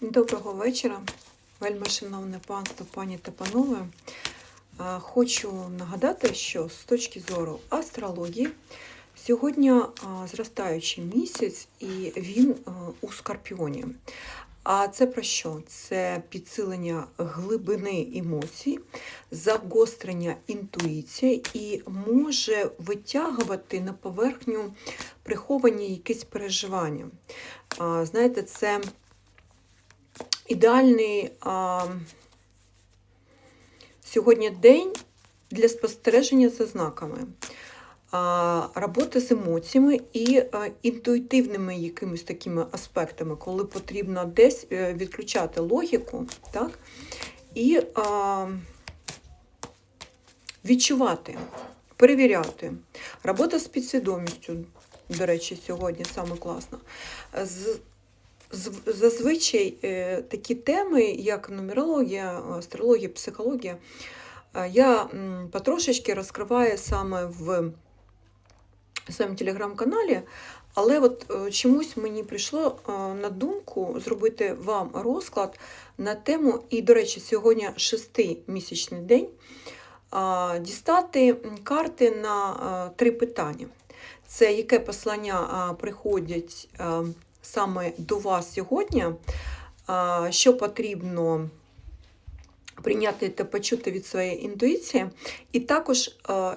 Доброго вечора, вельми шановне панство, пані та панове. Хочу нагадати, що з точки зору астрології сьогодні зростаючий місяць і він у Скорпіоні. А це про що? Це підсилення глибини емоцій, загострення інтуїції і може витягувати на поверхню приховані якісь переживання. Знаєте, це ідеальний а, сьогодні день для спостереження за знаками, а, роботи з емоціями і а, інтуїтивними якимись такими аспектами, коли потрібно десь е, відключати логіку, так? І а, відчувати, перевіряти. Робота з підсвідомістю, до речі, сьогодні саме класно. З- зазвичай е, такі теми, як нумерологія, астрологія, психологія, е, я потрошечки розкриваю саме в своєму телеграм-каналі, але от е, чомусь мені прийшло на думку зробити вам розклад на тему, і, до речі, сьогодні шестимісячний день, дістати карти на три питання. Це яке послання приходять а, саме до вас сьогодні, що потрібно прийняти та почути від своєї інтуїції, і також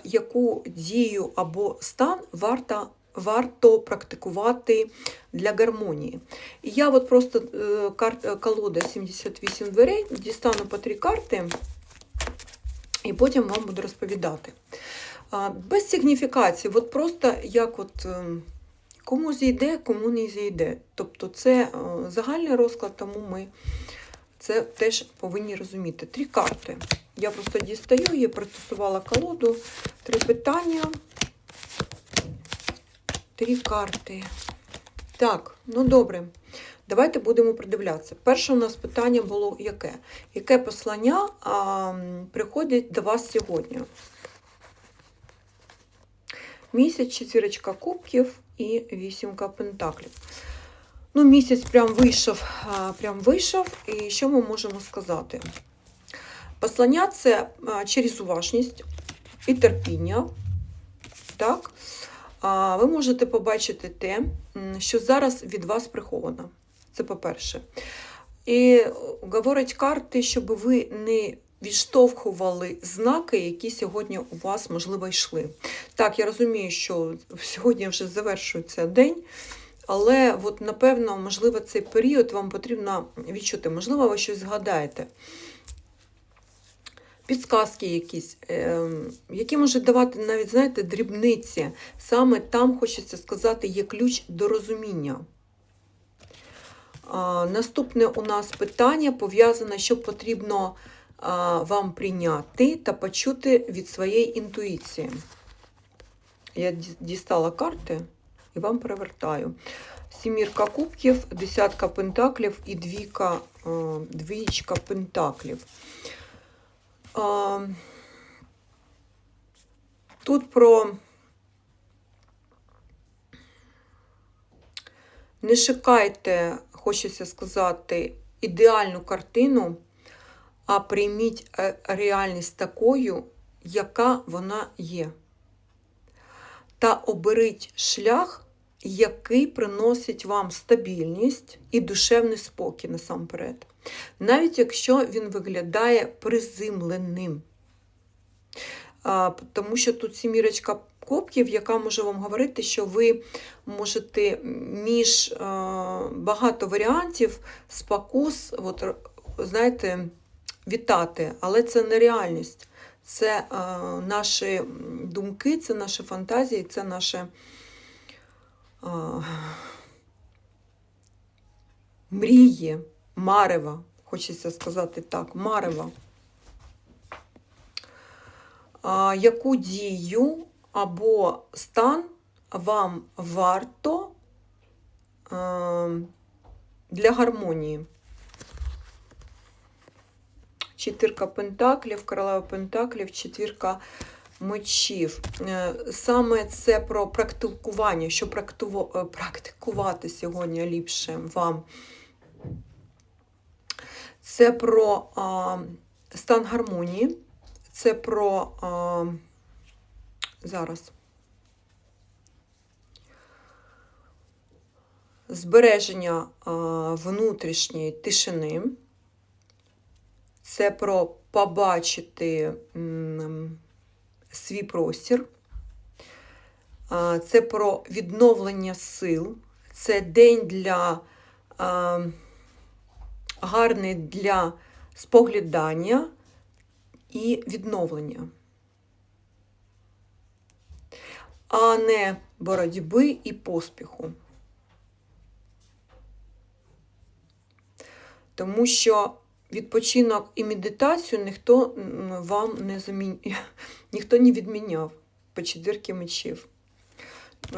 яку дію або стан варто, варто практикувати для гармонії. Я от просто е, колода 78 дверей, дістану по три карти, і потім вам буду розповідати. Без сигніфікації, от просто як от ем, кому зійде, кому не зійде. Тобто це е, загальний розклад, тому ми це теж повинні розуміти. Три карти. Я просто дістаю, я протестувала колоду, три питання, три карти. Так, ну добре. Давайте будемо придивлятися. Перше у нас питання було яке? Яке послання а, м, приходить до вас сьогодні? Місяць, четвірочка кубків і вісімка пентаклів. Ну, місяць прям вийшов, прям вийшов. І що ми можемо сказати? Послання це через уважність і терпіння. Так? Ви можете побачити те, що зараз від вас приховано. Це по-перше. І говорять карти, щоб ви не відштовхували знаки, які сьогодні у вас, можливо, йшли. Так, я розумію, що сьогодні вже завершується день, але от, напевно, можливо, цей період вам потрібно відчути. Можливо, ви щось згадаєте. Підсказки якісь, е, які можуть давати навіть, знаєте, дрібниці. Саме там, хочеться сказати, є ключ до розуміння. Наступне у нас питання пов'язане, що потрібно вам прийняти та почути від своєї інтуїції. Я дістала карти і вам перевертаю. Сімірка кубків, десятка пентаклів і двійка, двічка пентаклів. Тут про не шукайте, хочеться сказати, ідеальну картину, а прийміть е, реальність такою, яка вона є. Та оберіть шлях, який приносить вам стабільність і душевний спокій насамперед. Навіть якщо він виглядає приземленим. Тому що тут сімірочка кубків, яка може вам говорити, що ви можете між е, багато варіантів спокус, от, знаєте, вітати, але це не реальність. Це е, наші думки, це наші фантазії, це наше е, мрії, марева, хочеться сказати так, марева. А, яку дію або стан вам варто е, для гармонії? Четвірка пентаклів, королева пентаклів, четвірка мечів. Е, Саме це про практикування, що е, практикувати сьогодні ліпше вам Це про а, стан гармонії, це про а, зараз. Збереження а, внутрішньої тишини. Це про побачити свій простір. Це про відновлення сил. Це день для гарний для споглядання і відновлення, а не боротьби і поспіху. Тому що відпочинок і медитацію ніхто вам не замін... ніхто не відміняв по четвірки мечів.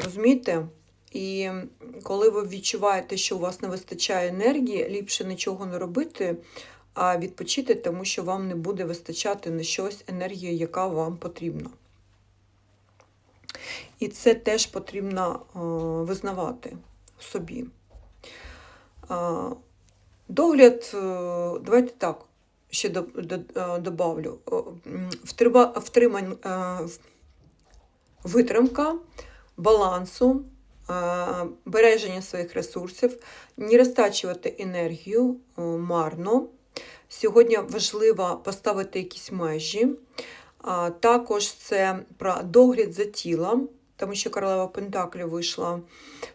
Розумієте? І коли ви відчуваєте, що у вас не вистачає енергії, ліпше нічого не робити, а відпочити, тому що вам не буде вистачати на щось енергії, яка вам потрібна. І це теж потрібно е, визнавати в собі. Догляд, е, давайте так, ще е, добавлю. Е, витримка балансу, береження своїх ресурсів, не розтачувати енергію марно. Сьогодні важливо поставити якісь межі. Також це про догляд за тілом, тому що королева Пентаклів вийшла.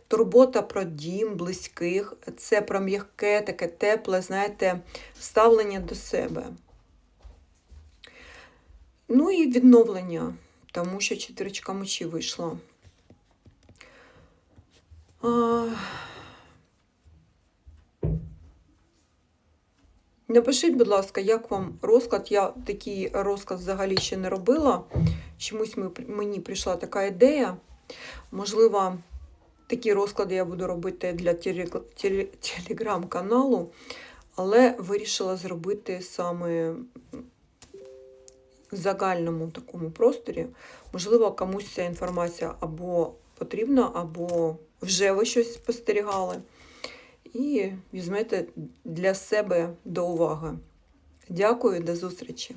Турбота про дім, близьких, це про м'яке, таке тепле, знаєте, ставлення до себе. Ну і відновлення, тому що чотиричка мечі вийшла. А... Напишіть, будь ласка, як вам розклад. Я такий розклад взагалі ще не робила. Чомусь мені прийшла така ідея. Можливо, такі розклади я буду робити для телеграм-каналу, але вирішила зробити саме в загальному такому просторі. Можливо, комусь ця інформація або потрібна, або вже ви щось спостерігали. І візьмете для себе до уваги. Дякую, до зустрічі!